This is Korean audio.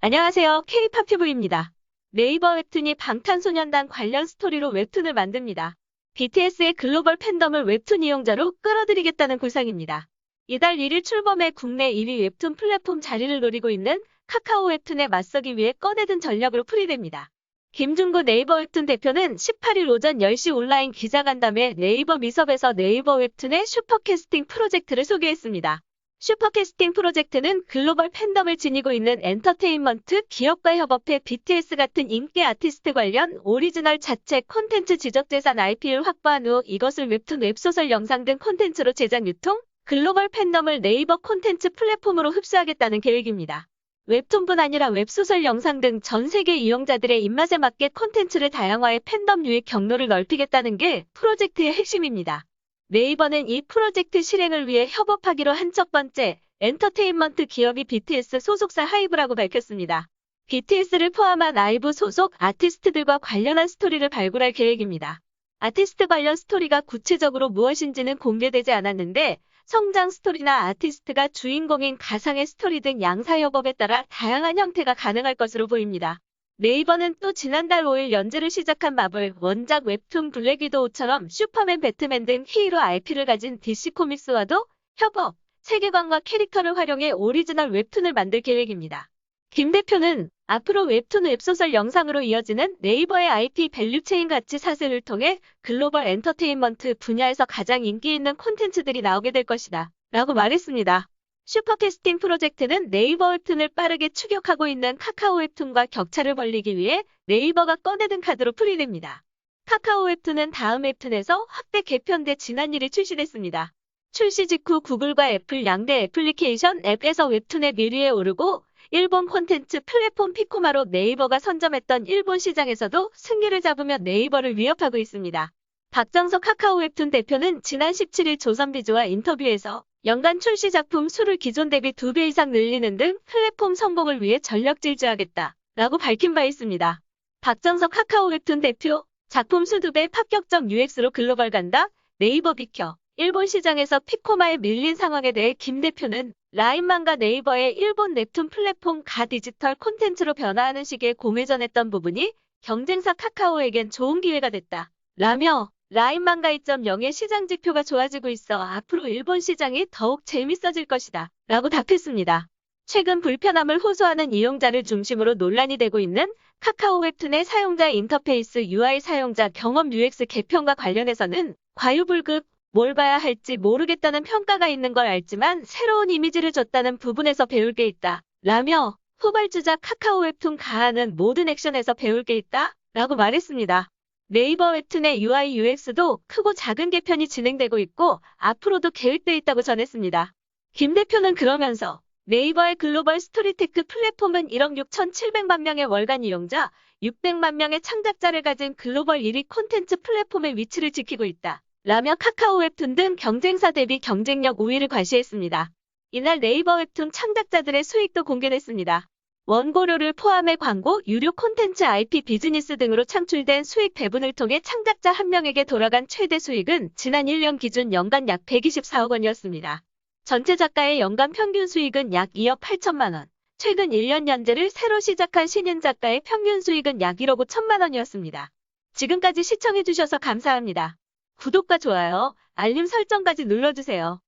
안녕하세요. K-팝튜브입니다. 네이버 웹툰이 방탄소년단 관련 스토리로 웹툰을 만듭니다. BTS의 글로벌 팬덤을 웹툰 이용자로 끌어들이겠다는 구상입니다. 이달 1일 출범해 국내 1위 웹툰 플랫폼 자리를 노리고 있는 카카오 웹툰에 맞서기 위해 꺼내든 전략으로 풀이됩니다. 김중구 네이버 웹툰 대표는 18일 오전 10시 온라인 기자간담회 네이버 미섭에서 네이버 웹툰의 슈퍼캐스팅 프로젝트를 소개했습니다. 슈퍼캐스팅 프로젝트는 글로벌 팬덤을 지니고 있는 엔터테인먼트 기업과 협업해 BTS 같은 인기 아티스트 관련 오리지널 자체 콘텐츠 지적재산 IP를 확보한 후 이것을 웹툰, 웹소설, 영상 등 콘텐츠로 제작 유통, 글로벌 팬덤을 네이버 콘텐츠 플랫폼으로 흡수하겠다는 계획입니다. 웹툰뿐 아니라 웹소설, 영상 등 전 세계 이용자들의 입맛에 맞게 콘텐츠를 다양화해 팬덤 유입 경로를 넓히겠다는 게 프로젝트의 핵심입니다. 네이버는 이 프로젝트 실행을 위해 협업하기로 한 첫 번째 엔터테인먼트 기업이 BTS 소속사 하이브라고 밝혔습니다. BTS를 포함한 아이브 소속 아티스트들과 관련한 스토리를 발굴할 계획입니다. 아티스트 관련 스토리가 구체적으로 무엇인지는 공개되지 않았는데 성장 스토리나 아티스트가 주인공인 가상의 스토리 등 양사 협업에 따라 다양한 형태가 가능할 것으로 보입니다. 네이버는 또 지난달 5일 연재를 시작한 마블 원작 웹툰 블랙 위도우처럼 슈퍼맨, 배트맨 등 히어로 IP를 가진 DC 코믹스와도 협업, 세계관과 캐릭터를 활용해 오리지널 웹툰을 만들 계획입니다. 김 대표는 앞으로 웹툰 웹소설 영상으로 이어지는 네이버의 IP 밸류체인 가치 사슬을 통해 글로벌 엔터테인먼트 분야에서 가장 인기 있는 콘텐츠들이 나오게 될 것이다. 라고 말했습니다. 슈퍼캐스팅 프로젝트는 네이버 웹툰을 빠르게 추격하고 있는 카카오 웹툰과 격차를 벌리기 위해 네이버가 꺼내든 카드로 풀이됩니다. 카카오 웹툰은 다음 웹툰에서 확대 개편돼 지난 1일 출시됐습니다. 출시 직후 구글과 애플 양대 애플리케이션 앱에서 웹툰의 1위에 오르고 일본 콘텐츠 플랫폼 피코마로 네이버가 선점했던 일본 시장에서도 승기를 잡으며 네이버를 위협하고 있습니다. 박정석 카카오 웹툰 대표는 지난 17일 조선비주와 인터뷰에서 연간 출시 작품 수를 기존 대비 2배 이상 늘리는 등 플랫폼 성공을 위해 전력 질주하겠다 라고 밝힌 바 있습니다. 박정석 카카오 웹툰 대표 작품 수 2배 합격적 UX로 글로벌 간다 네이버 비켜 일본 시장에서 피코마에 밀린 상황에 대해 김 대표는 라인만과 네이버의 일본 웹툰 플랫폼 가 디지털 콘텐츠로 변화하는 시기에 공회전했던 부분이 경쟁사 카카오에겐 좋은 기회가 됐다. 라며 라인망가 2.0의 시장 지표가 좋아지고 있어 앞으로 일본 시장이 더욱 재밌어질 것이다. 라고 답했습니다. 최근 불편함을 호소하는 이용자를 중심으로 논란이 되고 있는 카카오 웹툰의 사용자 인터페이스 UI 사용자 경험 UX 개편과 관련해서는 과유불급, 뭘 봐야 할지 모르겠다는 평가가 있는 걸 알지만 새로운 이미지를 줬다는 부분에서 배울 게 있다. 라며 후발주자 카카오 웹툰 가하는 모든 액션에서 배울 게 있다. 라고 말했습니다. 네이버 웹툰의 UI UX도 크고 작은 개편이 진행되고 있고 앞으로도 계획돼 있다고 전했습니다. 김 대표는 그러면서 네이버의 글로벌 스토리테크 플랫폼은 1억 6,700만 명의 월간 이용자, 600만 명의 창작자를 가진 글로벌 1위 콘텐츠 플랫폼의 위치를 지키고 있다. 라며 카카오 웹툰 등 경쟁사 대비 경쟁력 우위를 과시했습니다. 이날 네이버 웹툰 창작자들의 수익도 공개됐습니다. 원고료를 포함해 광고, 유료 콘텐츠 IP 비즈니스 등으로 창출된 수익 배분을 통해 창작자 한 명에게 돌아간 최대 수익은 지난 1년 기준 연간 약 124억 원이었습니다. 전체 작가의 연간 평균 수익은 약 2억 8천만 원. 최근 1년 연재를 새로 시작한 신인 작가의 평균 수익은 약 1억 5천만 원이었습니다. 지금까지 시청해주셔서 감사합니다. 구독과 좋아요, 알림 설정까지 눌러주세요.